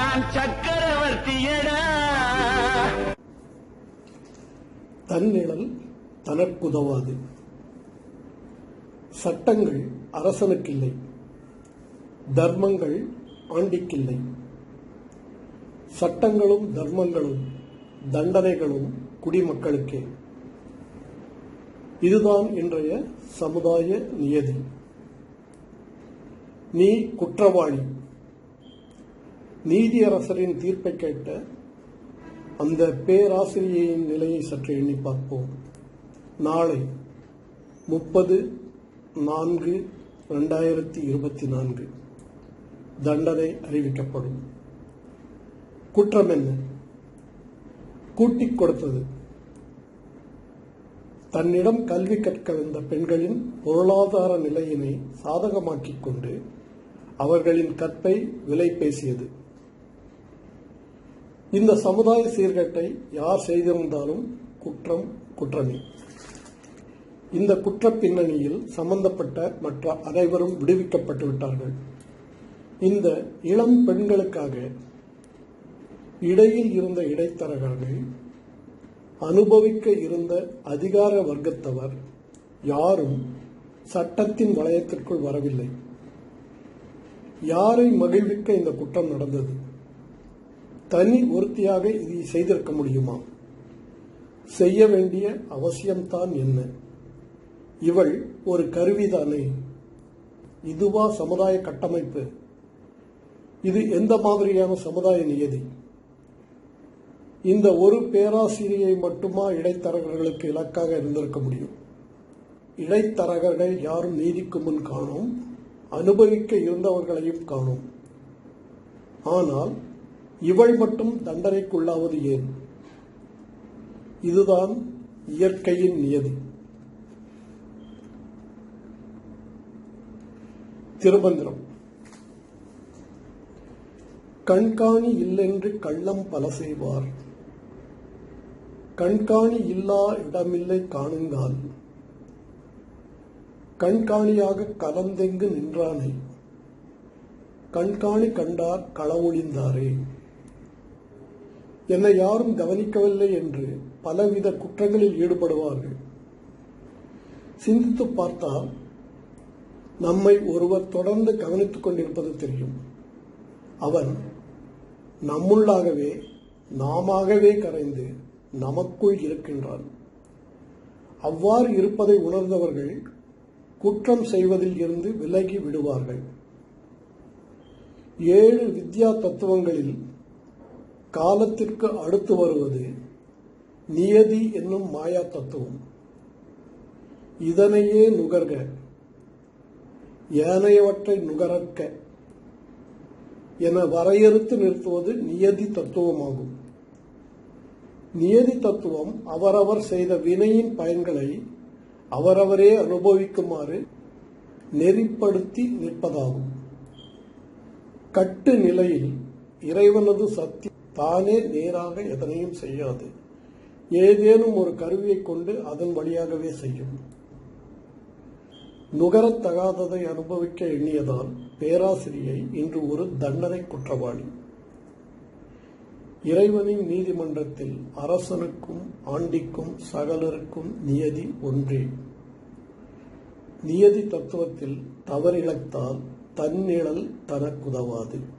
நான் சக்கரவர்த்தியடா தன்னிழல் தனக்குதவாது. சட்டங்கள் அரசனுக்கில்லை. தர்மங்கள் ஆண்டிக்கில்லை. சட்டங்களும் தர்மங்களும் தண்டனைகளும் குடிமக்களுக்கே. இதுதான் இன்றைய சமுதாய நியதி. நீ குற்றவாளி. நீதியரசரின் தீர்ப்பை கேட்ட அந்த பேராசிரியையின் நிலையை சற்று எண்ணி பார்ப்போம். நாளை முப்பது நான்கு ரெண்டாயிரத்தி இருபத்தி நான்கு. தண்டனை அறிவிக்கப்படும். குற்றம் என்ன? கூட்டிக் கொடுத்தது. தன்னிடம் கல்வி கற்க வந்த பெண்களின் பொருளாதார நிலையினை சாதகமாக்கிக் கொண்டு அவர்களின் கற்பை விலை பேசியது. இந்த சமுதாய சீர்கேட்டை யார் செய்திருந்தாலும் குற்றம் குற்றமே. இந்த குற்ற பின்னணியில் சம்பந்தப்பட்ட மற்ற அனைவரும் விடுவிக்கப்பட்டு விட்டார்கள். இந்த இளம் பெண்களுக்காக இடையில் இருந்த இடைத்தரகர்கள் அனுபவிக்க இருந்த அதிகார வர்க்கத்தவர் யாரும் சட்டத்தின் வளையத்திற்குள் வரவில்லை. யாரை மகிழ்விக்க இந்த குற்றம் நடந்தது? தனி ஒருத்தியாக இதை செய்திருக்க முடியுமா? செய்ய வேண்டிய அவசியம்தான் என்ன? இவள் ஒரு கருவிதானே? இதுவா சமுதாய கட்டமைப்பு? இது எந்த மாதிரியான சமுதாய நியதி? இந்த ஒரு பேராசிரியை மட்டுமா இடைத்தரகர்களுக்கு இலக்காக இருந்திருக்க முடியும்? இடைத்தரகர்கள் யாரும் நீதிக்கு முன் காணோம் அனுபவிக்க இருந்தவர்களையும் காணும். ஆனால் இவள் மட்டும் தண்டனைக்குள்ளாவது ஏன்? இதுதான் இயற்கையின் நியதி. திருமந்திரம். கண்காணி இல்லென்று கள்ளம் பல செய்வார். கண்காணி இல்லா இடமில்லை காணுங்கால். கண்காணியாக கலந்தெங்கு நின்றானை? கண்காணி கண்டார் களவொழிந்தாரே. என்னை யாரும் கவனிக்கவில்லை என்று பலவித குற்றங்களில் ஈடுபடுவார்கள். சிந்தித்து பார்த்தால் நம்மை ஒருவர் தொடர்ந்து கவனித்துக் கொண்டிருப்பது தெரியும். அவன் நம்முள்ளாகவே நாமாகவே கரைந்து நமக்குள் இருக்கின்றான். அவ்வாறு இருப்பதை உணர்ந்தவர்கள் குற்றம் செய்வதில் இருந்து விலகி விடுவார்கள். ஏழு வித்யா தத்துவங்களில் காலத்திற்கு அடுத்து வருவது நியதி என்னும் மாயா தத்துவம். இதனையே நுகர்க. ஏனையவற்றை நுகரக்க என வரையறுத்து நிறுத்துவது நியதி தத்துவமாகும். நியதி தத்துவம் அவரவர் செய்த வினையின் பயன்களை அவரவரே அனுபவிக்குமாறு நெறிப்படுத்தி நிற்பதாகும். கட்டு நிலையில் இறைவனது சக்தி தானே நேராக எதனையும் செய்யாது. ஏதேனும் ஒரு கருவியை கொண்டு அதன் வழியாகவே செய்யும். நுகரத்தகாததை அனுபவிக்க எண்ணியதால் பேராசிரியை இன்று ஒரு தண்டனை குற்றவாளி. இறைவனின் நீதிமன்றத்தில் அரசனுக்கும் ஆண்டிக்கும் சகலருக்கும் நியதி ஒன்றே. நியதி தத்துவத்தில் தவறிழத்தால் தன்னிழல் தனக்குதவாது.